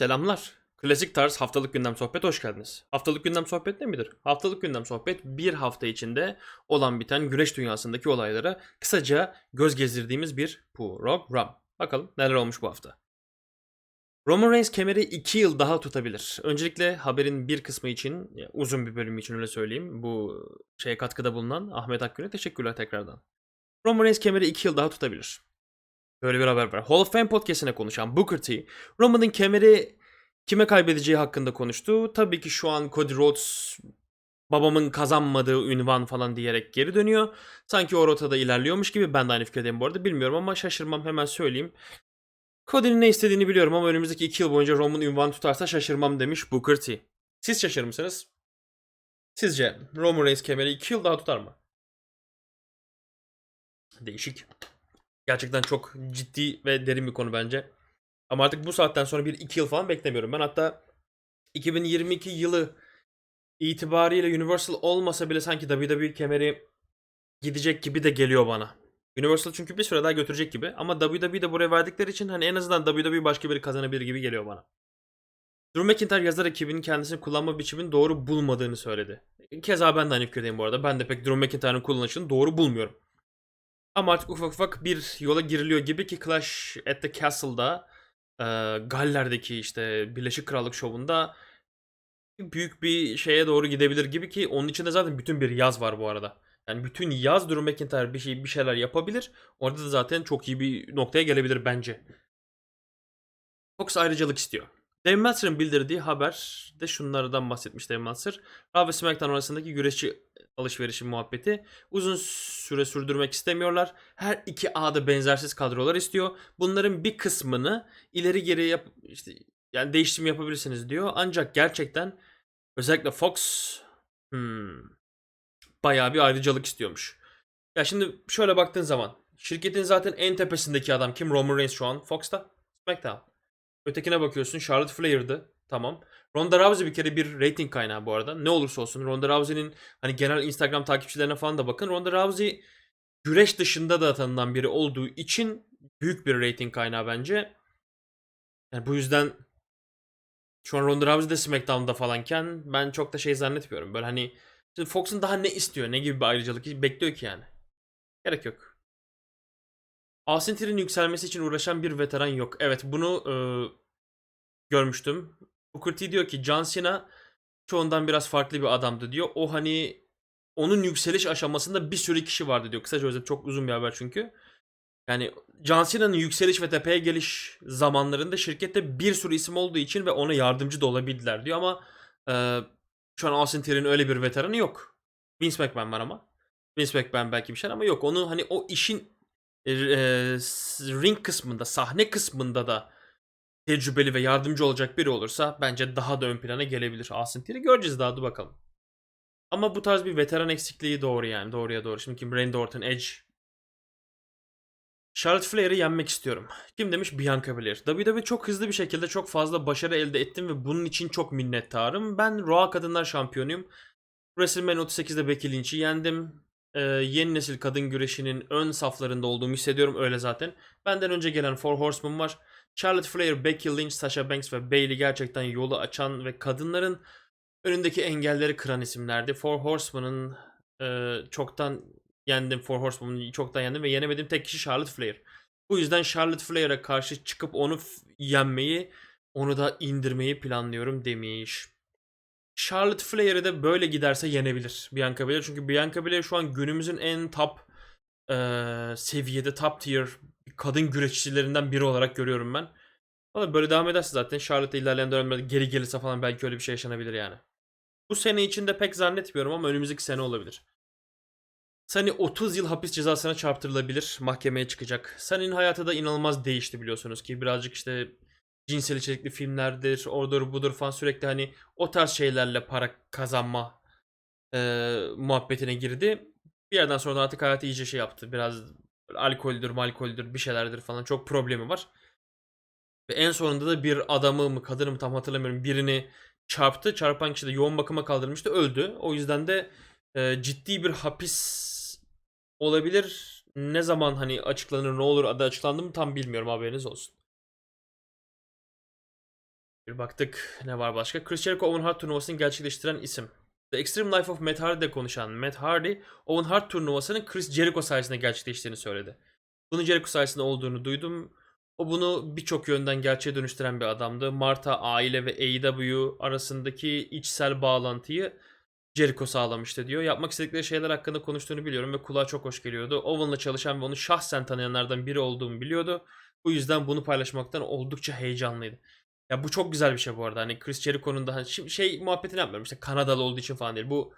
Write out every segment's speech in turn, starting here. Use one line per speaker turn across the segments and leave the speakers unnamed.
Selamlar. Klasik tarz haftalık gündem sohbet hoş geldiniz. Haftalık gündem sohbet ne midir? Haftalık gündem sohbet bir hafta içinde olan biten güreş dünyasındaki olaylara kısaca göz gezdirdiğimiz bir program. Bakalım neler olmuş bu hafta. Roman Reigns kemeri 2 yıl daha tutabilir. Öncelikle haberin bir kısmı için, uzun bir bölüm için öyle söyleyeyim. Bu şeye katkıda bulunan Ahmet Akgün'e teşekkürler tekrardan. Roman Reigns kemeri 2 yıl daha tutabilir. Böyle bir haber var. Hall of Fame podcastine konuşan Booker T, Roman'ın kemeri kime kaybedeceği hakkında konuştu. Tabii ki şu an Cody Rhodes babamın kazanmadığı ünvan falan diyerek geri dönüyor. Sanki o rotada ilerliyormuş gibi. Ben de aynı fikirdeyim bu arada. Bilmiyorum ama şaşırmam hemen söyleyeyim. Cody'nin ne istediğini biliyorum ama önümüzdeki 2 yıl boyunca Roman ünvan tutarsa şaşırmam demiş Booker T. Siz şaşırır mısınız? Sizce Roman Reigns kemeri 2 yıl daha tutar mı? Değişik. Gerçekten çok ciddi ve derin bir konu bence. Ama artık bu saatten sonra bir iki yıl falan beklemiyorum. Ben hatta 2022 yılı itibariyle Universal olmasa bile sanki WWE kemeri gidecek gibi de geliyor bana. Universal çünkü bir süre daha götürecek gibi. Ama WWE de buraya verdikleri için hani en azından WWE başka biri kazanabilir gibi geliyor bana. Drew McIntyre yazar ekibinin kendisini kullanma biçimini doğru bulmadığını söyledi. Keza ben de aynı fikirdeyim bu arada. Ben de pek Drew McIntyre'ın kullanışını doğru bulmuyorum. Ama artık ufak ufak bir yola giriliyor gibi ki Clash at the Castle'da e, Galler'deki işte Birleşik Krallık şovunda büyük bir şeye doğru gidebilir gibi ki onun içinde zaten bütün bir yaz var bu arada. Yani bütün yaz Drew McIntyre bir şey bir şeyler yapabilir. Orada da zaten çok iyi bir noktaya gelebilir bence. Fox ayrıcalık istiyor. Dave Meltzer'ın bildirdiği haber de şunlardan bahsetmiş Dave Meltzer. Raw ve SmackDown arasındaki güreşçi alışverişi muhabbeti uzun süre sürdürmek istemiyorlar. Her iki A'da benzersiz kadrolar istiyor. Bunların bir kısmını ileri geri yap işte yani değiştim yapabilirsiniz diyor. Ancak gerçekten özellikle Fox hmm, bayağı bir ayrıcalık istiyormuş. Ya şimdi şöyle baktığın zaman şirketin zaten en tepesindeki adam kim? Roman Reigns şu an Fox'ta. SmackDown. Ötekine bakıyorsun Charlotte Flair'dı. Tamam. Ronda Rousey bir kere bir rating kaynağı bu arada. Ne olursa olsun Ronda Rousey'nin hani genel Instagram takipçilerine falan da bakın. Ronda Rousey güreş dışında da tanınan biri olduğu için büyük bir rating kaynağı bence. Yani bu yüzden şu an Ronda Rousey de SmackDown'da falanken ben çok da şey zannetmiyorum. Böyle hani Fox'un daha ne istiyor? Ne gibi bir ayrıcalık bekliyor ki yani? Gerek yok. Theory'nin yükselmesi için uğraşan bir veteran yok. Evet bunu e, görmüştüm. Booker T diyor ki John Cena çoğundan biraz farklı bir adamdı diyor. O hani onun yükseliş aşamasında bir sürü kişi vardı diyor. Kısaca özet çok uzun bir haber çünkü. Yani John Cena'nın yükseliş ve tepeye geliş zamanlarında şirkette bir sürü isim olduğu için ve ona yardımcı da olabildiler diyor ama e, şu an Austin Theory'nin öyle bir veteranı yok. Vince McMahon var ama. Vince McMahon belki bir şey ama yok. Onu hani o işin e, e, ring kısmında, sahne kısmında da tecrübeli ve yardımcı olacak biri olursa bence daha da ön plana gelebilir Austin Theory. Göreceğiz daha dur bakalım. Ama bu tarz bir veteran eksikliği doğru yani. Doğruya doğru. Şimdi kim? Randy Orton, Edge. Charlotte Flair'i yenmek istiyorum. Kim demiş? Bianca Belair. WWE çok hızlı bir şekilde çok fazla başarı elde ettim ve bunun için çok minnettarım. Ben Raw Kadınlar Şampiyonuyum. WrestleMania 38'de Becky Lynch'i yendim. Ee, yeni nesil kadın güreşinin ön saflarında olduğumu hissediyorum. Öyle zaten. Benden önce gelen Four Horsemen var. Charlotte Flair, Becky Lynch, Sasha Banks ve Bayley gerçekten yolu açan ve kadınların önündeki engelleri kıran isimlerdi. Four Horsemen'ın e, çoktan yendim. Four Horsemen'ı çoktan yendim ve yenemediğim tek kişi Charlotte Flair. Bu yüzden Charlotte Flair'e karşı çıkıp onu yenmeyi, onu da indirmeyi planlıyorum demiş. Charlotte Flair'e de böyle giderse yenebilir Bianca Belair. Çünkü Bianca Belair şu an günümüzün en top e, seviyede, top tier kadın güreşçilerinden biri olarak görüyorum ben. Ama böyle devam ederse zaten Charlotte ilerleyen dönemlerde geri gelirse falan belki öyle bir şey yaşanabilir yani. Bu sene içinde pek zannetmiyorum ama önümüzdeki sene olabilir. Sunny 30 yıl hapis cezasına çarptırılabilir. Mahkemeye çıkacak. Sunny'nin hayatı da inanılmaz değişti biliyorsunuz ki. Birazcık işte cinsel içerikli filmlerdir, ordur budur falan sürekli hani o tarz şeylerle para kazanma e, muhabbetine girdi. Bir yerden sonra da artık hayatı iyice şey yaptı. Biraz alkoldür, malkoldür bir şeylerdir falan çok problemi var. Ve en sonunda da bir adamı mı kadını mı tam hatırlamıyorum birini çarptı. Çarpan kişi de yoğun bakıma kaldırmıştı öldü. O yüzden de e, ciddi bir hapis olabilir. Ne zaman hani açıklanır ne olur adı açıklandı mı tam bilmiyorum haberiniz olsun. Bir baktık ne var başka. Chris Jericho Owen Hart turnuvasını gerçekleştiren isim. The Extreme Life of Matt Hardy'de konuşan Matt Hardy, Owen Hart turnuvasının Chris Jericho sayesinde gerçekleştiğini söyledi. Bunun Jericho sayesinde olduğunu duydum. O bunu birçok yönden gerçeğe dönüştüren bir adamdı. Marta, aile ve AEW arasındaki içsel bağlantıyı Jericho sağlamıştı diyor. Yapmak istedikleri şeyler hakkında konuştuğunu biliyorum ve kulağa çok hoş geliyordu. Owen'la çalışan ve onu şahsen tanıyanlardan biri olduğumu biliyordu. Bu yüzden bunu paylaşmaktan oldukça heyecanlıydı. Ya bu çok güzel bir şey bu arada. Hani Chris Jericho'nun da hani şimdi şey muhabbetini yapmıyorum. İşte Kanadalı olduğu için falan değil. Bu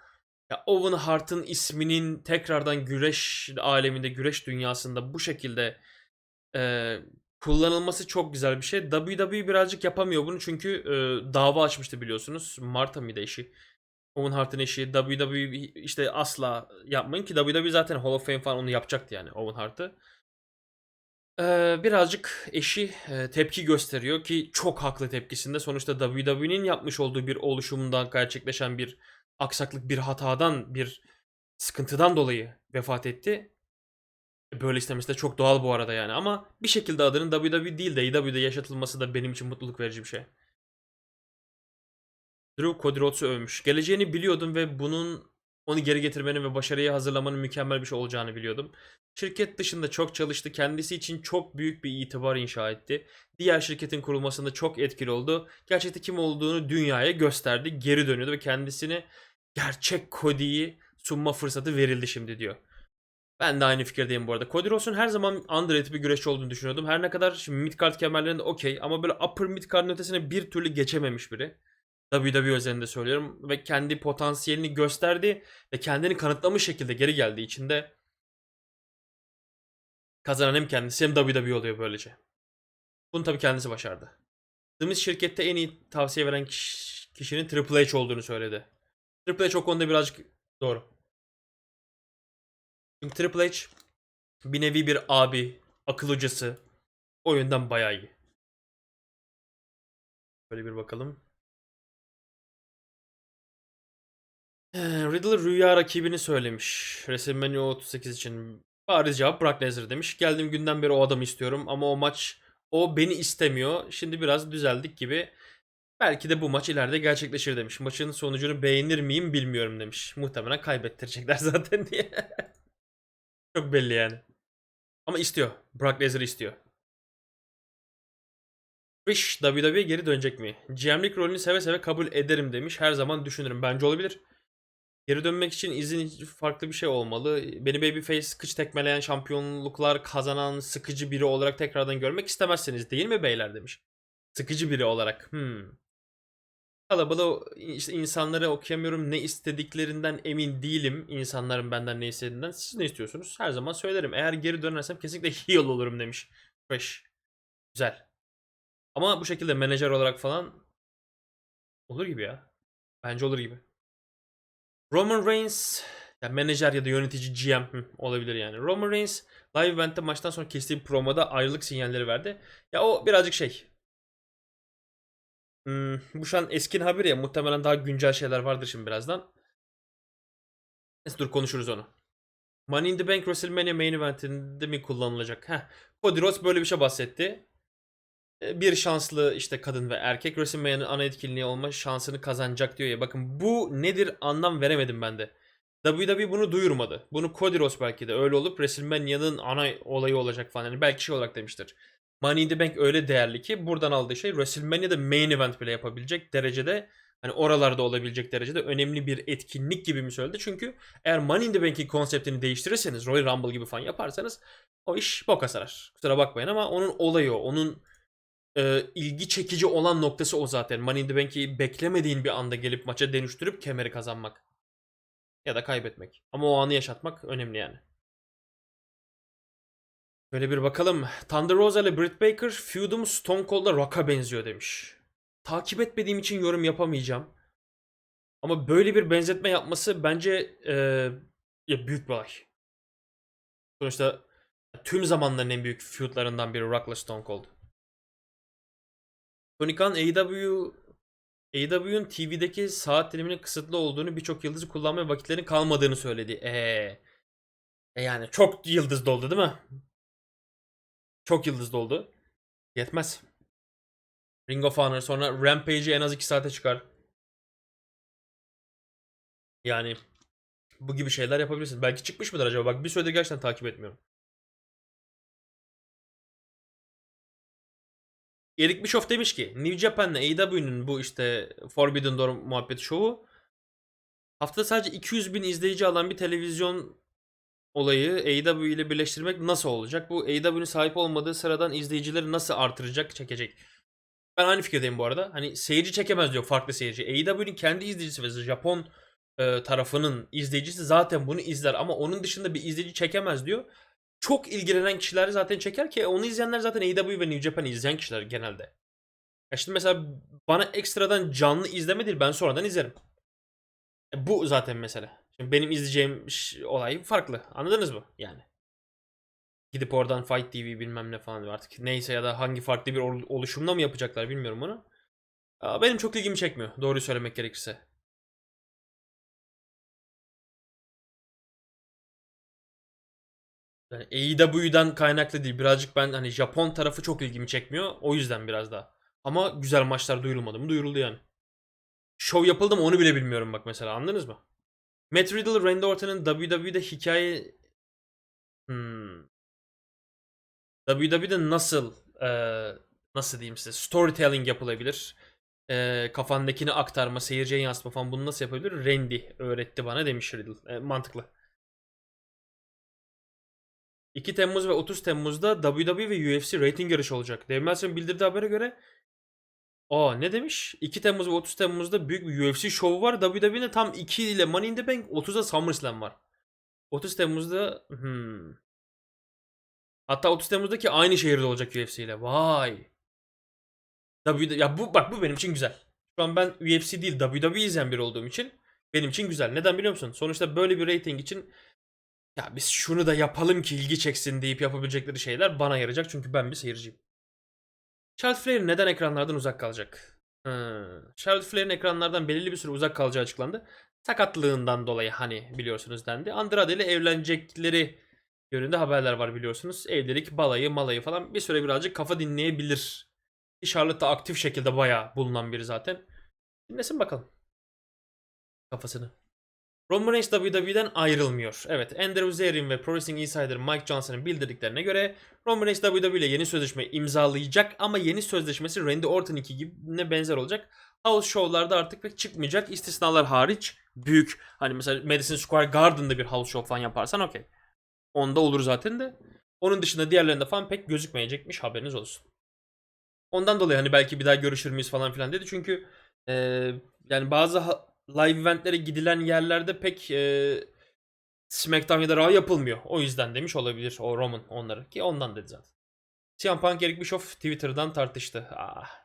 ya Owen Hart'ın isminin tekrardan güreş aleminde, güreş dünyasında bu şekilde e, kullanılması çok güzel bir şey. WWE birazcık yapamıyor bunu çünkü e, dava açmıştı biliyorsunuz. Marta mıydı eşi? Owen Hart'ın eşi WWE işte asla yapmayın ki WWE zaten Hall of Fame falan onu yapacaktı yani Owen Hart'ı. Birazcık eşi tepki gösteriyor ki çok haklı tepkisinde. Sonuçta WWE'nin yapmış olduğu bir oluşumundan gerçekleşen bir aksaklık, bir hatadan, bir sıkıntıdan dolayı vefat etti. Böyle istemesi de çok doğal bu arada yani ama bir şekilde adının WWE değil de AEW'de yaşatılması da benim için mutluluk verici bir şey. Drew Cody Rhodes'u övmüş. Geleceğini biliyordum ve bunun onu geri getirmenin ve başarıya hazırlamanın mükemmel bir şey olacağını biliyordum. Şirket dışında çok çalıştı. Kendisi için çok büyük bir itibar inşa etti. Diğer şirketin kurulmasında çok etkili oldu. Gerçekte kim olduğunu dünyaya gösterdi. Geri dönüyordu ve kendisine gerçek Cody'yi sunma fırsatı verildi şimdi diyor. Ben de aynı fikirdeyim bu arada. Cody Rhodes'un her zaman underrated bir güreşçi olduğunu düşünüyordum. Her ne kadar şimdi midcard kemerlerinde okey ama böyle upper midcard'ın ötesine bir türlü geçememiş biri. WWE özelinde söylüyorum ve kendi potansiyelini gösterdi ve kendini kanıtlamış şekilde geri geldiği için de kazanan hem kendisi hem WWE oluyor böylece. Bunu tabii kendisi başardı. Demiz şirkette en iyi tavsiye veren kiş- kişinin Triple H olduğunu söyledi. Triple H o konuda birazcık doğru. Çünkü Triple H bir nevi bir abi, akıl hocası. O yönden bayağı iyi. Böyle bir bakalım. Ee, Riddle rüya rakibini söylemiş. WrestleMania 38 için. Bariz cevap Brock Lesnar demiş. Geldiğim günden beri o adamı istiyorum ama o maç o beni istemiyor. Şimdi biraz düzeldik gibi. Belki de bu maç ileride gerçekleşir demiş. Maçın sonucunu beğenir miyim bilmiyorum demiş. Muhtemelen kaybettirecekler zaten diye. Çok belli yani. Ama istiyor. Brock Lesnar istiyor. Trish WWE geri dönecek mi? GM'lik rolünü seve seve kabul ederim demiş. Her zaman düşünürüm. Bence olabilir. Geri dönmek için izin farklı bir şey olmalı. Beni babyface kıç tekmeleyen şampiyonluklar kazanan sıkıcı biri olarak tekrardan görmek istemezsiniz değil mi beyler demiş. Sıkıcı biri olarak. Hmm. Kalabalığı işte insanları okuyamıyorum. Ne istediklerinden emin değilim. İnsanların benden ne istediğinden. Siz ne istiyorsunuz? Her zaman söylerim. Eğer geri dönersem kesinlikle heel olurum demiş. Fresh. Güzel. Ama bu şekilde menajer olarak falan olur gibi ya. Bence olur gibi. Roman Reigns ya menajer ya da yönetici GM olabilir yani. Roman Reigns live event'te maçtan sonra kestiği promoda ayrılık sinyalleri verdi. Ya o birazcık şey. Hmm, bu şu an eski haber ya muhtemelen daha güncel şeyler vardır şimdi birazdan. Neyse dur konuşuruz onu. Money in the Bank WrestleMania main eventinde mi kullanılacak? Heh. Cody Rhodes böyle bir şey bahsetti. E, Bir şanslı işte kadın ve erkek WrestleMania'nın ana etkinliği olma şansını kazanacak diyor ya. Bakın bu nedir anlam veremedim ben de. WWE bunu duyurmadı. Bunu Cody Rhodes belki de öyle olup WrestleMania'nın ana olayı olacak falan. Yani belki şey olarak demiştir. Money in the Bank öyle değerli ki buradan aldığı şey WrestleMania'da main event bile yapabilecek derecede hani oralarda olabilecek derecede önemli bir etkinlik gibi mi söyledi? Çünkü eğer Money in the Bank'in konseptini değiştirirseniz Royal Rumble gibi falan yaparsanız o iş boka sarar. Kusura bakmayın ama onun olayı o. Onun e, ilgi çekici olan noktası o zaten. Money in the Bank'i beklemediğin bir anda gelip maça dönüştürüp kemeri kazanmak. Ya da kaybetmek. Ama o anı yaşatmak önemli yani. Böyle bir bakalım. Thunder Rosa ile Britt Baker feud'um Stone Cold'la Rock'a benziyor demiş. Takip etmediğim için yorum yapamayacağım. Ama böyle bir benzetme yapması bence e, ya büyük bir olay. Sonuçta tüm zamanların en büyük feud'larından biri Rock'la Stone Cold. Tony Khan AEW AEW'un TV'deki saat diliminin kısıtlı olduğunu birçok yıldızı kullanmaya vakitlerin kalmadığını söyledi. Eee. E yani çok yıldız doldu değil mi? Çok yıldız doldu. Yetmez. Ring of Honor sonra Rampage'i en az 2 saate çıkar. Yani bu gibi şeyler yapabilirsin. Belki çıkmış mıdır acaba? Bak bir süredir gerçekten takip etmiyorum. Eric Bischoff demiş ki New Japan'la AEW'nun bu işte Forbidden Door muhabbet şovu haftada sadece 200 bin izleyici alan bir televizyon olayı AEW ile birleştirmek nasıl olacak? Bu AEW'nin sahip olmadığı sıradan izleyicileri nasıl artıracak, çekecek? Ben aynı fikirdeyim bu arada. Hani seyirci çekemez diyor farklı seyirci. AEW'nin kendi izleyicisi ve Japon e, tarafının izleyicisi zaten bunu izler ama onun dışında bir izleyici çekemez diyor. Çok ilgilenen kişiler zaten çeker ki onu izleyenler zaten AEW ve New Japan izleyen kişiler genelde. Ya şimdi mesela bana ekstradan canlı izleme değil ben sonradan izlerim. E, bu zaten mesele. Şimdi benim izleyeceğim olay farklı. Anladınız mı? Yani. Gidip oradan Fight TV bilmem ne falan artık neyse ya da hangi farklı bir ol- oluşumda mı yapacaklar bilmiyorum onu. Benim çok ilgimi çekmiyor. Doğruyu söylemek gerekirse. Yani AEW'den kaynaklı değil. Birazcık ben hani Japon tarafı çok ilgimi çekmiyor. O yüzden biraz daha. Ama güzel maçlar duyurulmadı mı? Duyuruldu yani. Şov yapıldı mı onu bile bilmiyorum bak mesela anladınız mı? Matt Riddle, Randy Orton'un WWE'de hikaye... Hmm. WWE'de nasıl eee, nasıl diyeyim size storytelling yapılabilir? Eee, kafandakini aktarma, seyirciye yansıtma falan bunu nasıl yapabilir? Randy öğretti bana demiş Riddle. E, mantıklı. 2 Temmuz ve 30 Temmuz'da WWE ve UFC rating yarışı olacak. Dave Meltzer'ın bildirdiği habere göre Aa ne demiş? 2 Temmuz ve 30 Temmuz'da büyük bir UFC şovu var. WWE'nin tam 2 ile Money in the Bank, 30'da SummerSlam var. 30 Temmuz'da hmm. Hatta 30 Temmuz'daki aynı şehirde olacak UFC ile. Vay. WWE ya bu bak bu benim için güzel. Şu an ben UFC değil WWE izleyen biri olduğum için benim için güzel. Neden biliyor musun? Sonuçta böyle bir rating için ya biz şunu da yapalım ki ilgi çeksin deyip yapabilecekleri şeyler bana yarayacak çünkü ben bir seyirciyim. Charlotte Flair neden ekranlardan uzak kalacak? Hmm. Charlotte Flair'in ekranlardan belirli bir süre uzak kalacağı açıklandı. Sakatlığından dolayı hani biliyorsunuz dendi. Andrade ile evlenecekleri yönünde haberler var biliyorsunuz. Evlilik, balayı, malayı falan bir süre birazcık kafa dinleyebilir. Charlotte aktif şekilde bayağı bulunan biri zaten. Dinlesin bakalım. Kafasını. Roman Reigns WWE'den ayrılmyor. Evet, Andrew Zarian ve Pro Wrestling Insider Mike Johnson'ın bildirdiklerine göre Roman Reigns WWE ile yeni sözleşme imzalayacak ama yeni sözleşmesi Randy Orton 2 gibi benzer olacak. House show'larda artık pek çıkmayacak. İstisnalar hariç büyük hani mesela Madison Square Garden'da bir house show falan yaparsan okey. Onda olur zaten de. Onun dışında diğerlerinde falan pek gözükmeyecekmiş haberiniz olsun. Ondan dolayı hani belki bir daha görüşür müyüz falan filan dedi. Çünkü eee, yani bazı live eventlere gidilen yerlerde pek eee SmackDown ya da Raw yapılmıyor. O yüzden demiş olabilir o Roman onları. Ki ondan dedi zaten. CM Punk Eric Bischoff Twitter'dan tartıştı. Ah.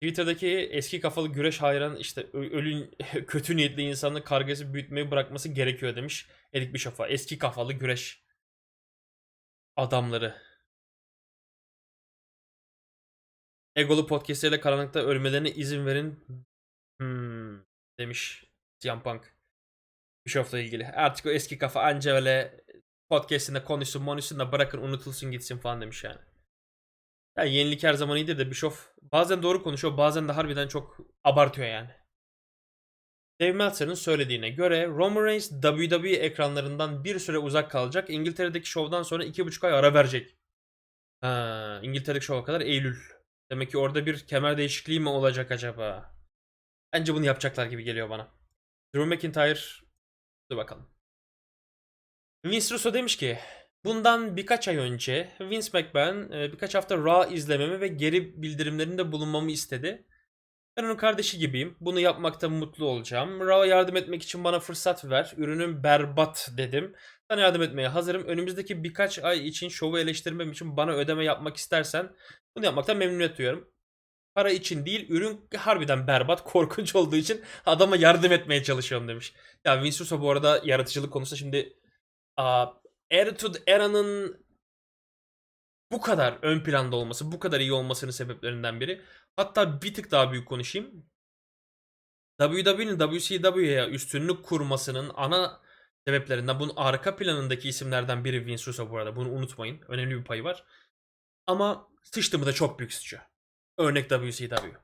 Twitter'daki eski kafalı güreş hayran işte ölün kötü niyetli insanı kargası büyütmeyi bırakması gerekiyor demiş Eric Bischoff'a. Eski kafalı güreş adamları. Egolu podcastleriyle karanlıkta ölmelerine izin verin hmm, demiş CM Punk. Bischoff'la ilgili. Artık o eski kafa anca öyle podcastinde konuşsun konuşsun da bırakın unutulsun gitsin falan demiş yani. Yani yenilik her zaman iyidir de Bischoff bazen doğru konuşuyor bazen de harbiden çok abartıyor yani. Dave Meltzer'ın söylediğine göre Roman Reigns WWE ekranlarından bir süre uzak kalacak. İngiltere'deki şovdan sonra 2,5 ay ara verecek. Ha, İngiltere'deki şova kadar Eylül. Demek ki orada bir kemer değişikliği mi olacak acaba? Bence bunu yapacaklar gibi geliyor bana. Drew McIntyre Dur bakalım. Vince Russo demiş ki bundan birkaç ay önce Vince McMahon e, birkaç hafta Raw izlememi ve geri bildirimlerinde bulunmamı istedi. Ben onun kardeşi gibiyim. Bunu yapmakta mutlu olacağım. Raw'a yardım etmek için bana fırsat ver. Ürünüm berbat dedim. Sana yardım etmeye hazırım. Önümüzdeki birkaç ay için şovu eleştirmem için bana ödeme yapmak istersen bunu yapmaktan memnuniyet duyuyorum. Para için değil, ürün harbiden berbat, korkunç olduğu için adama yardım etmeye çalışıyorum demiş. Ya Vince Russo bu arada yaratıcılık konusunda şimdi aa, Attitude Era'nın bu kadar ön planda olması, bu kadar iyi olmasının sebeplerinden biri. Hatta bir tık daha büyük konuşayım. WWE'nin WCW'ye üstünlük kurmasının ana sebeplerinden bunun arka planındaki isimlerden biri Vince Russo bu arada. Bunu unutmayın. Önemli bir payı var. Ama sıçtı mı da çok büyük sıçıyor. Örnek WCW.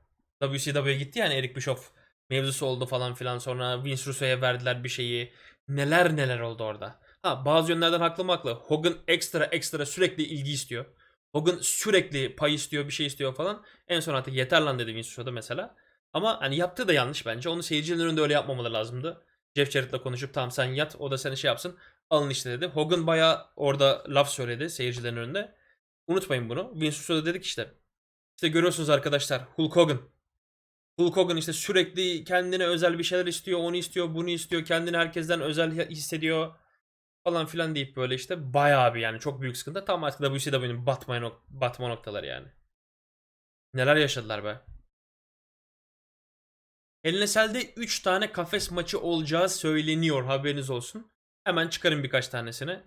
WCW'ye gitti yani Eric Bischoff mevzusu oldu falan filan sonra Vince Russo'ya verdiler bir şeyi. Neler neler oldu orada. Ha bazı yönlerden haklı mı haklı. Hogan ekstra ekstra sürekli ilgi istiyor. Hogan sürekli pay istiyor bir şey istiyor falan. En son artık yeter lan dedi Vince Russo'da mesela. Ama hani yaptığı da yanlış bence. Onu seyircilerin önünde öyle yapmamaları lazımdı. Jeff Jarrett'la konuşup tamam sen yat o da seni şey yapsın. Alın işte dedi. Hogan bayağı orada laf söyledi seyircilerin önünde. Unutmayın bunu. Vince Russo da dedik işte. İşte görüyorsunuz arkadaşlar Hulk Hogan. Hulk Hogan işte sürekli kendine özel bir şeyler istiyor, onu istiyor, bunu istiyor, kendini herkesten özel hissediyor falan filan deyip böyle işte bayağı bir yani çok büyük sıkıntı. Tam artık WCW'nin batma, nok- batma noktaları yani. Neler yaşadılar be. El Nesel'de 3 tane kafes maçı olacağı söyleniyor haberiniz olsun. Hemen çıkarın birkaç tanesini.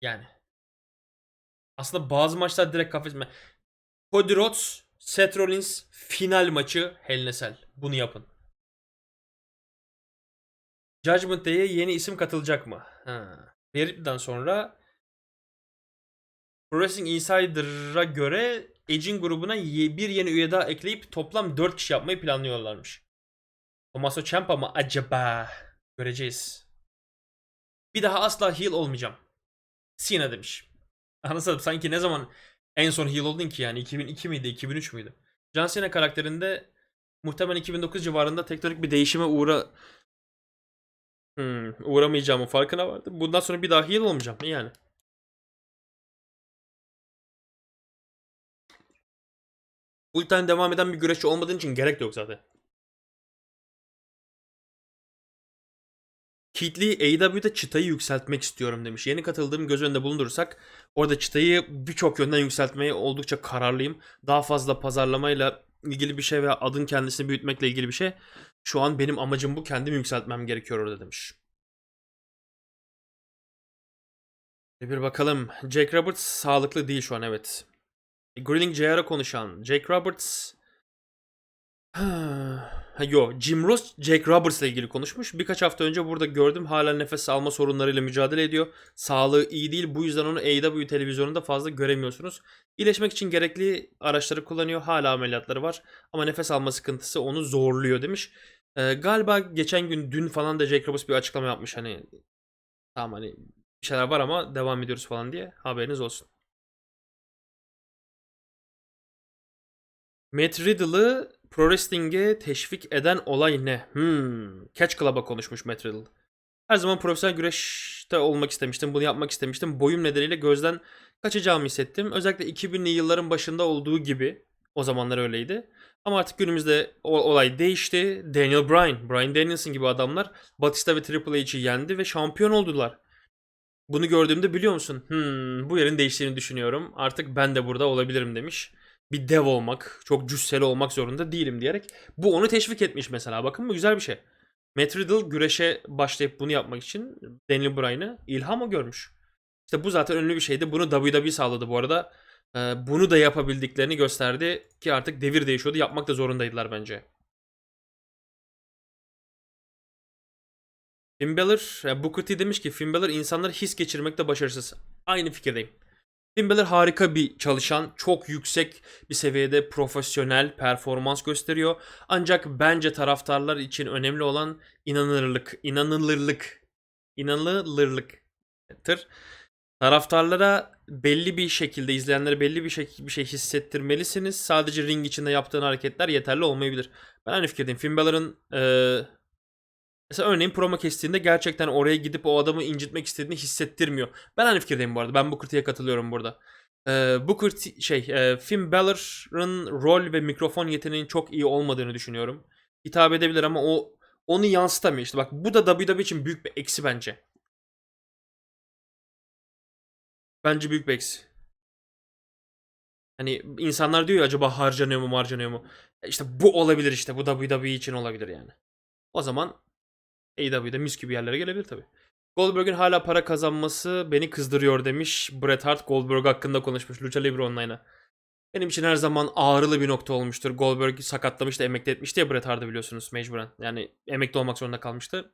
Yani. Aslında bazı maçlar direkt kafes Cody Rhodes, Seth Rollins final maçı Hell. Bunu yapın. Judgment Day'e yeni isim katılacak mı? Ha. Ripley'den sonra Wrestling Insider'a göre Edge'in grubuna bir yeni üye daha ekleyip toplam 4 kişi yapmayı planlıyorlarmış. Tommaso Ciampa mı acaba? Göreceğiz. Bir daha asla heel olmayacağım. Cena demiş. Anlasana sanki ne zaman en son heel oldun ki yani 2002 miydi 2003 müydü? John Cena karakterinde muhtemelen 2009 civarında tektonik bir değişime uğra hmm, uğramayacağımın farkına vardım. Bundan sonra bir daha heel olmayacağım yani. Time devam eden bir güreşçi olmadığın için gerek yok zaten. Keith Lee AEW'de çıtayı yükseltmek istiyorum demiş. Yeni katıldığım göz önünde bulundurursak orada çıtayı birçok yönden yükseltmeye oldukça kararlıyım. Daha fazla pazarlamayla ilgili bir şey veya adın kendisini büyütmekle ilgili bir şey. Şu an benim amacım bu. Kendimi yükseltmem gerekiyor orada demiş. Bir bakalım. Jake Roberts sağlıklı değil şu an evet. Grinning JR'a konuşan Jake Roberts Ha, yo, Jim Ross Jake Roberts'la ilgili konuşmuş. Birkaç hafta önce burada gördüm. Hala nefes alma sorunlarıyla mücadele ediyor. Sağlığı iyi değil. Bu yüzden onu AEW televizyonunda fazla göremiyorsunuz. İyileşmek için gerekli araçları kullanıyor. Hala ameliyatları var. Ama nefes alma sıkıntısı onu zorluyor demiş. Ee, galiba geçen gün dün falan da Jake Roberts bir açıklama yapmış. Hani tamam hani bir şeyler var ama devam ediyoruz falan diye. Haberiniz olsun. Matt Riddle'ı pro wrestling'e teşvik eden olay ne? Hmm. Catch Club'a konuşmuş Matt. Her zaman profesyonel güreşte olmak istemiştim. Bunu yapmak istemiştim. Boyum nedeniyle gözden kaçacağımı hissettim. Özellikle 2000'li yılların başında olduğu gibi. O zamanlar öyleydi. Ama artık günümüzde olay değişti. Daniel Bryan, Bryan Danielson gibi adamlar Batista ve Triple H'i yendi ve şampiyon oldular. Bunu gördüğümde biliyor musun? Hmm, bu yerin değiştiğini düşünüyorum. Artık ben de burada olabilirim demiş. Bir dev olmak, çok cüsseli olmak zorunda değilim diyerek. Bu onu teşvik etmiş mesela. Bakın bu güzel bir şey. Matt Riddle güreşe başlayıp bunu yapmak için Daniel Bryan'ı ilham o görmüş. İşte bu zaten önemli bir şeydi. Bunu WWE sağladı bu arada. Ee, bunu da yapabildiklerini gösterdi ki artık devir değişiyordu. Yapmak da zorundaydılar bence. Finn Balor, yani Booker T demiş ki Finn Balor insanlar his geçirmekte başarısız. Aynı fikirdeyim. Finn Balor harika bir çalışan, çok yüksek bir seviyede profesyonel performans gösteriyor. Ancak bence taraftarlar için önemli olan inanılırlık, inanılırlık, inanılırlıktır. Taraftarlara belli bir şekilde, izleyenlere belli bir şey, bir şey hissettirmelisiniz. Sadece ring içinde yaptığın hareketler yeterli olmayabilir. Ben aynı fikirdeyim. Finn Balor'ın eee Mesela örneğin promo kestiğinde gerçekten oraya gidip o adamı incitmek istediğini hissettirmiyor. Ben aynı fikirdeyim bu arada. Ben Booker T'ye katılıyorum burada. Ee, Booker T, şey, e, Finn Balor'ın rol ve mikrofon yeteneğinin çok iyi olmadığını düşünüyorum. Hitap edebilir ama o onu yansıtamıyor işte. Bak bu da WWE için büyük bir eksi bence. Bence büyük bir eksi. Hani insanlar diyor ya acaba harcanıyor mu harcanıyor mu? İşte bu olabilir işte. Bu WWE için olabilir yani. O zaman AEW'de mis gibi yerlere gelebilir tabii. Goldberg'in hala para kazanması beni kızdırıyor demiş. Bret Hart Goldberg hakkında konuşmuş Lucha Libre Online'a. Benim için her zaman ağrılı bir nokta olmuştur. Goldberg sakatlamıştı, emekli etmişti ya Bret Hart'ı biliyorsunuz mecburen. Yani emekli olmak zorunda kalmıştı.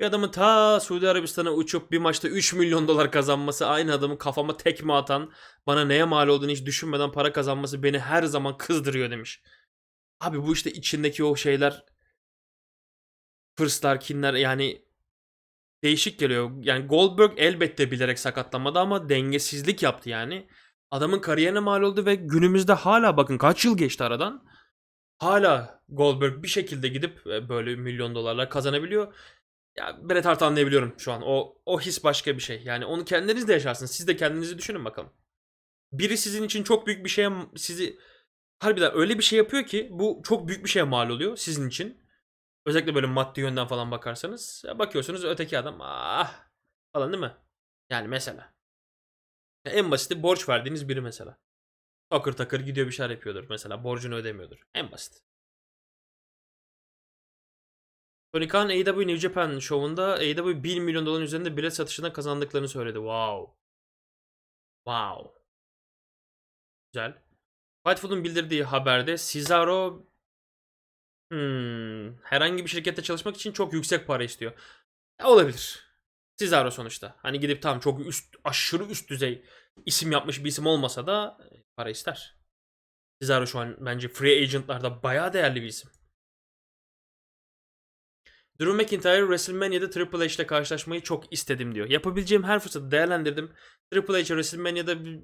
Bir adamın ta Suudi Arabistan'a uçup bir maçta 3 milyon dolar kazanması, aynı adamın kafama tekme atan, bana neye mal olduğunu hiç düşünmeden para kazanması beni her zaman kızdırıyor demiş. Abi bu işte içindeki o şeyler hırslar, kinler yani değişik geliyor. Yani Goldberg elbette bilerek sakatlanmadı ama dengesizlik yaptı yani. Adamın kariyerine mal oldu ve günümüzde hala bakın kaç yıl geçti aradan. Hala Goldberg bir şekilde gidip e, böyle milyon dolarlar kazanabiliyor. Ya Bret Hart anlayabiliyorum şu an. O o his başka bir şey. Yani onu kendiniz de yaşarsınız. Siz de kendinizi düşünün bakalım. Biri sizin için çok büyük bir şeye sizi harbiden öyle bir şey yapıyor ki bu çok büyük bir şeye mal oluyor sizin için. Özellikle böyle maddi yönden falan bakarsanız. Bakıyorsunuz öteki adam ah falan değil mi? Yani mesela. En basiti borç verdiğiniz biri mesela. Takır takır gidiyor bir şeyler yapıyordur mesela. Borcunu ödemiyordur. En basit. Tony Khan AEW New Japan şovunda AEW 1 milyon doların üzerinde bilet satışından kazandıklarını söyledi. Wow. Wow. Güzel. Fightful'un bildirdiği haberde Cesaro hmm, herhangi bir şirkette çalışmak için çok yüksek para istiyor. Ya olabilir. Cesaro sonuçta. Hani gidip tam çok üst aşırı üst düzey isim yapmış bir isim olmasa da e, para ister. Cesaro şu an bence free agentlarda bayağı değerli bir isim. Drew McIntyre WrestleMania'da Triple H ile karşılaşmayı çok istedim diyor. Yapabileceğim her fırsatı değerlendirdim. Triple H WrestleMania'da bi-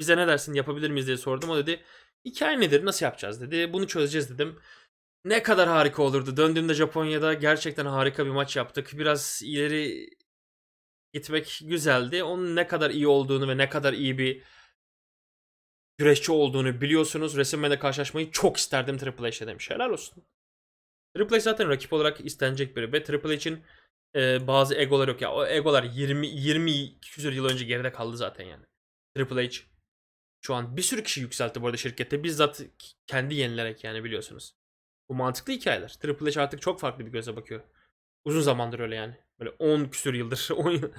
bize ne dersin yapabilir miyiz diye sordum. O dedi hikaye nedir nasıl yapacağız dedi. Bunu çözeceğiz dedim. Ne kadar harika olurdu. Döndüğümde Japonya'da gerçekten harika bir maç yaptık. Biraz ileri gitmek güzeldi. Onun ne kadar iyi olduğunu ve ne kadar iyi bir güreşçi olduğunu biliyorsunuz. WrestleMania'da karşılaşmayı çok isterdim Triple H'le demiş. Helal olsun. Triple H zaten rakip olarak istenecek biri ve Triple H'in e, bazı egolar yok ya. O egolar 20 20 küsur yıl önce geride kaldı zaten yani. Triple H şu an bir sürü kişi yükseltti bu arada şirkette. Bizzat kendi yenilerek yani biliyorsunuz. Bu mantıklı hikayeler. Triple H artık çok farklı bir göze bakıyor. Uzun zamandır öyle yani. Böyle 10 küsür yıldır. 10 yıl-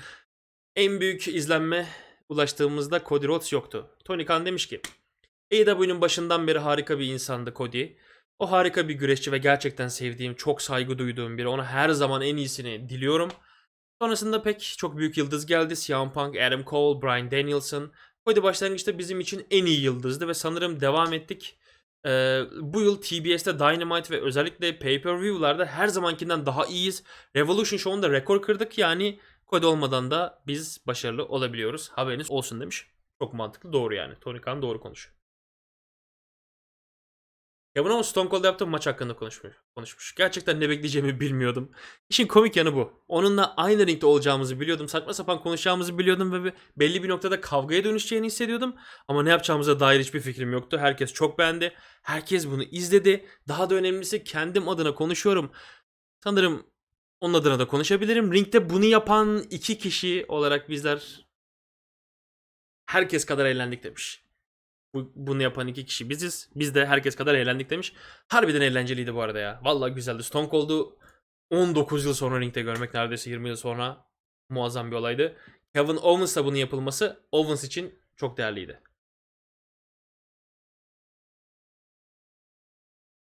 en büyük izlenme ulaştığımızda Cody Rhodes yoktu. Tony Khan demiş ki AEW'nun başından beri harika bir insandı Cody. O harika bir güreşçi ve gerçekten sevdiğim, çok saygı duyduğum biri. Ona her zaman en iyisini diliyorum. Sonrasında pek çok büyük yıldız geldi. CM Punk, Adam Cole, Bryan Danielson. Cody başlangıçta bizim için en iyi yıldızdı ve sanırım devam ettik. Ee, bu yıl TBS'te Dynamite ve özellikle pay-per-view'larda her zamankinden daha iyiyiz. Revolution Show'unda rekor kırdık. Yani Cody olmadan da biz başarılı olabiliyoruz. Haberiniz olsun demiş. Çok mantıklı. Doğru yani. Tony Khan doğru konuşuyor. Kevin Owens Stone Cold'da yaptığı maç hakkında konuşmuş. konuşmuş. Gerçekten ne bekleyeceğimi bilmiyordum. İşin komik yanı bu. Onunla aynı ringde olacağımızı biliyordum. Saçma sapan konuşacağımızı biliyordum ve belli bir noktada kavgaya dönüşeceğini hissediyordum. Ama ne yapacağımıza dair hiçbir fikrim yoktu. Herkes çok beğendi. Herkes bunu izledi. Daha da önemlisi kendim adına konuşuyorum. Sanırım onun adına da konuşabilirim. Ringde bunu yapan iki kişi olarak bizler herkes kadar eğlendik demiş. Bu, bunu yapan iki kişi biziz. Biz de herkes kadar eğlendik demiş. Harbiden eğlenceliydi bu arada ya. Vallahi güzeldi. Stone Cold'u 19 yıl sonra ringde görmek neredeyse 20 yıl sonra muazzam bir olaydı. Kevin Owens'la bunun yapılması Owens için çok değerliydi.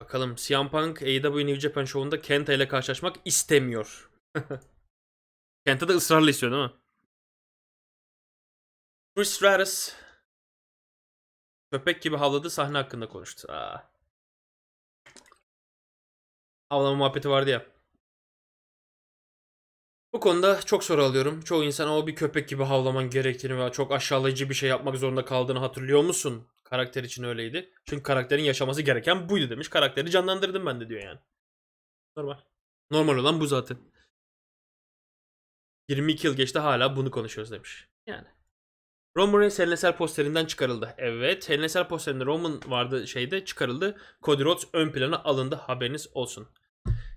Bakalım CM Punk AEW New Japan Show'unda Kenta ile karşılaşmak istemiyor. Kenta da ısrarla istiyor değil mi? Chris Stratus köpek gibi havladı sahne hakkında konuştu. Aa. Havlama muhabbeti vardı ya. Bu konuda çok soru alıyorum. Çoğu insan o bir köpek gibi havlaman gerektiğini veya çok aşağılayıcı bir şey yapmak zorunda kaldığını hatırlıyor musun? Karakter için öyleydi. Çünkü karakterin yaşaması gereken buydu demiş. Karakteri canlandırdım ben de diyor yani. Normal. Normal olan bu zaten. 22 yıl geçti hala bunu konuşuyoruz demiş. Yani. Roman Reigns Hell posterinden çıkarıldı. Evet. Hell posterinde Roman vardı şeyde çıkarıldı. Cody Rhodes ön plana alındı. Haberiniz olsun.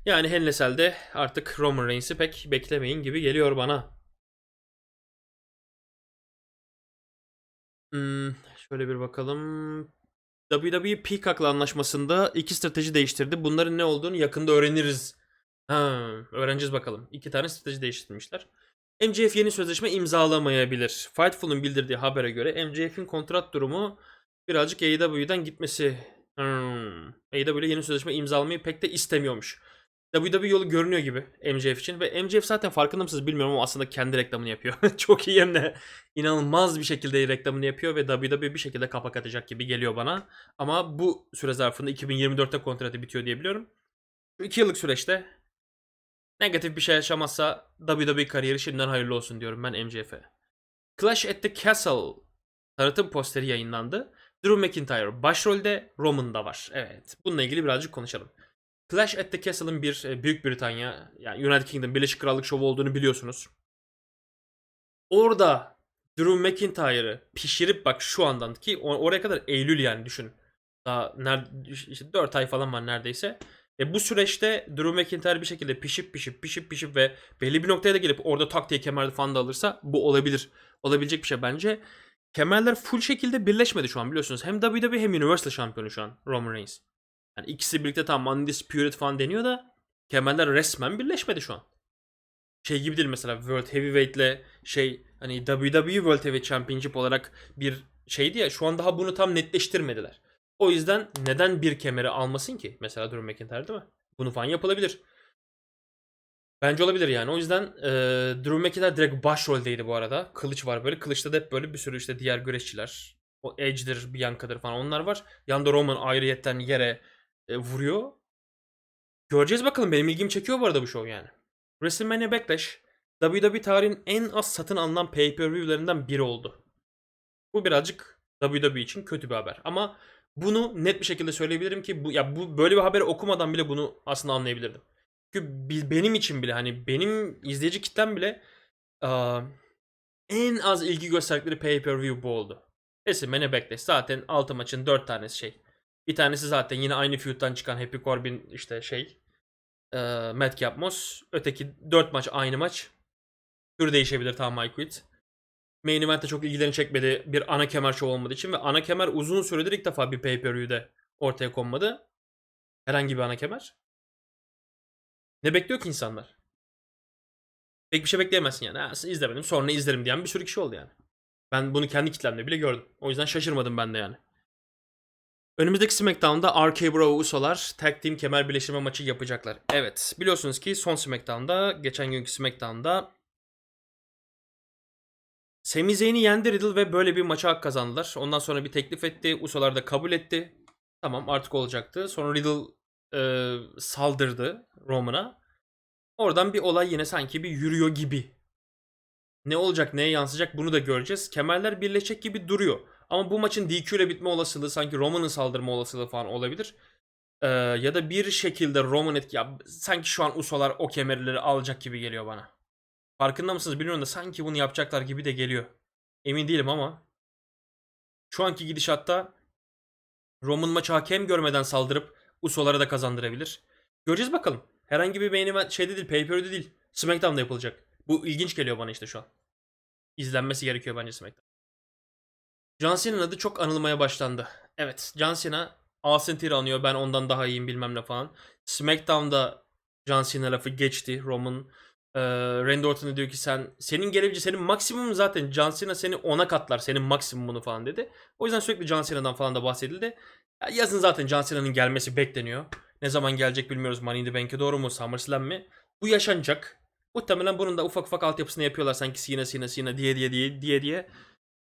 Yani Hell artık Roman Reigns'i pek beklemeyin gibi geliyor bana. Hmm, şöyle bir bakalım. WWE Peacock'la anlaşmasında iki strateji değiştirdi. Bunların ne olduğunu yakında öğreniriz. Ha, öğreneceğiz bakalım. İki tane strateji değiştirmişler. MJF yeni sözleşme imzalamayabilir. Fightful'un bildirdiği habere göre MJF'in kontrat durumu birazcık AEW'den gitmesi. Hmm. AEW yeni sözleşme imzalamayı pek de istemiyormuş. WWE yolu görünüyor gibi MJF için ve MJF zaten farkında mısınız bilmiyorum ama aslında kendi reklamını yapıyor. Çok iyi hem de inanılmaz bir şekilde reklamını yapıyor ve WWE bir şekilde kapak atacak gibi geliyor bana. Ama bu süre zarfında 2024'te kontratı bitiyor diye biliyorum. Şu 2 yıllık süreçte negatif bir şey yaşamazsa WWE kariyeri şimdiden hayırlı olsun diyorum ben MJF'e. Clash at the Castle tanıtım posteri yayınlandı. Drew McIntyre başrolde, Roman da var. Evet, bununla ilgili birazcık konuşalım. Clash at the Castle'ın bir e, Büyük Britanya, yani United Kingdom, Birleşik Krallık şovu olduğunu biliyorsunuz. Orada Drew McIntyre'ı pişirip bak şu andan ki oraya kadar Eylül yani düşün. Daha nerede, işte 4 ay falan var neredeyse. E bu süreçte Drew McIntyre bir şekilde pişip pişip pişip pişip ve belli bir noktaya da gelip orada tak diye kemer falan da alırsa bu olabilir. Olabilecek bir şey bence. Kemerler full şekilde birleşmedi şu an biliyorsunuz. Hem WWE hem Universal şampiyonu şu an Roman Reigns. Yani ikisi birlikte tam Undisputed falan deniyor da kemerler resmen birleşmedi şu an. Şey gibi değil mesela World Heavyweight'le şey hani WWE World Heavyweight Championship olarak bir şeydi ya şu an daha bunu tam netleştirmediler. O yüzden neden bir kemeri almasın ki? Mesela Drew McIntyre değil mi? Bunu falan yapılabilir. Bence olabilir yani. O yüzden e, Drew McIntyre direkt başroldeydi bu arada. Kılıç var böyle. Kılıçta da hep böyle bir sürü işte diğer güreşçiler. O Edge'dir, Bianca'dır falan onlar var. Yanında Roman ayrıyetten yere e, vuruyor. Göreceğiz bakalım. Benim ilgimi çekiyor bu arada bu show yani. WrestleMania Backlash WWE tarihinin en az satın alınan pay-per-view'lerinden biri oldu. Bu birazcık WWE için kötü bir haber. Ama bunu net bir şekilde söyleyebilirim ki bu ya bu böyle bir haberi okumadan bile bunu aslında anlayabilirdim. Çünkü benim için bile hani benim izleyici kitlem bile aa, en az ilgi gösterdikleri pay-per-view bu oldu. WrestleMania Backlash zaten 6 maçın 4 tanesi şey. Bir tanesi zaten yine aynı feud'dan çıkan Happy Corbin işte şey. Eee Madcap Moss. Öteki 4 maç aynı maç. Tür değişebilir tamam I quit. Main event'te çok ilgilerini çekmedi. Bir ana kemer şov olmadığı için ve ana kemer uzun süredir ilk defa bir pay-per-view'de ortaya konmadı. Herhangi bir ana kemer. Ne bekliyor ki insanlar? Pek bir şey bekleyemezsin yani. Ha, izlemedim sonra izlerim diyen bir sürü kişi oldu yani. Ben bunu kendi kitlemde bile gördüm. O yüzden şaşırmadım ben de yani. Önümüzdeki SmackDown'da RK Bro Uso'lar tag team kemer birleştirme maçı yapacaklar. Evet biliyorsunuz ki son SmackDown'da geçen günkü SmackDown'da Sami Zayn'i yendi Riddle ve böyle bir maça hak kazandılar. Ondan sonra bir teklif etti. Uso'lar da kabul etti. Tamam artık olacaktı. Sonra Riddle e, saldırdı Roman'a. Oradan bir olay yine sanki bir yürüyor gibi. Ne olacak neye yansıyacak bunu da göreceğiz. Kemerler birleşecek gibi duruyor. Ama bu maçın DQ ile bitme olasılığı sanki Roman'ın saldırma olasılığı falan olabilir. Ee, ya da bir şekilde Roman etki... Ya, sanki şu an Uso'lar o kemerleri alacak gibi geliyor bana. Farkında mısınız bilmiyorum da sanki bunu yapacaklar gibi de geliyor. Emin değilim ama. Şu anki gidişatta Roman maçı hakem görmeden saldırıp Uso'lara da kazandırabilir. Göreceğiz bakalım. Herhangi bir main event şeyde değil, pay-per-view'de değil. SmackDown'da yapılacak. Bu ilginç geliyor bana işte şu an. İzlenmesi gerekiyor bence SmackDown. John Cena'nın adı çok anılmaya başlandı. Evet, John Cena Austin Theory anıyor. Ben ondan daha iyiyim bilmem ne falan. SmackDown'da John Cena lafı geçti. Roman e, Randy Orton'a diyor ki sen senin gelince senin maksimumun zaten John Cena seni ona katlar. Senin maksimumunu falan dedi. O yüzden sürekli John Cena'dan falan da bahsedildi. Ya yazın zaten John Cena'nın gelmesi bekleniyor. Ne zaman gelecek bilmiyoruz. Money in the Bank'e doğru mu? SummerSlam mi? Bu yaşanacak. Muhtemelen bunun da ufak ufak altyapısını yapıyorlar sanki Cena Cena Cena diye diye diye diye diye.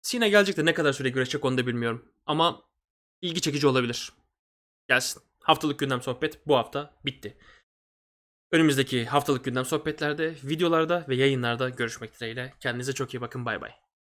Cena gelecek de ne kadar süre güreşecek onu da bilmiyorum. Ama ilgi çekici olabilir. Gelsin. Haftalık gündem sohbet bu hafta bitti. Önümüzdeki haftalık gündem sohbetlerde, videolarda ve yayınlarda görüşmek dileğiyle. Kendinize çok iyi bakın. Bay bay.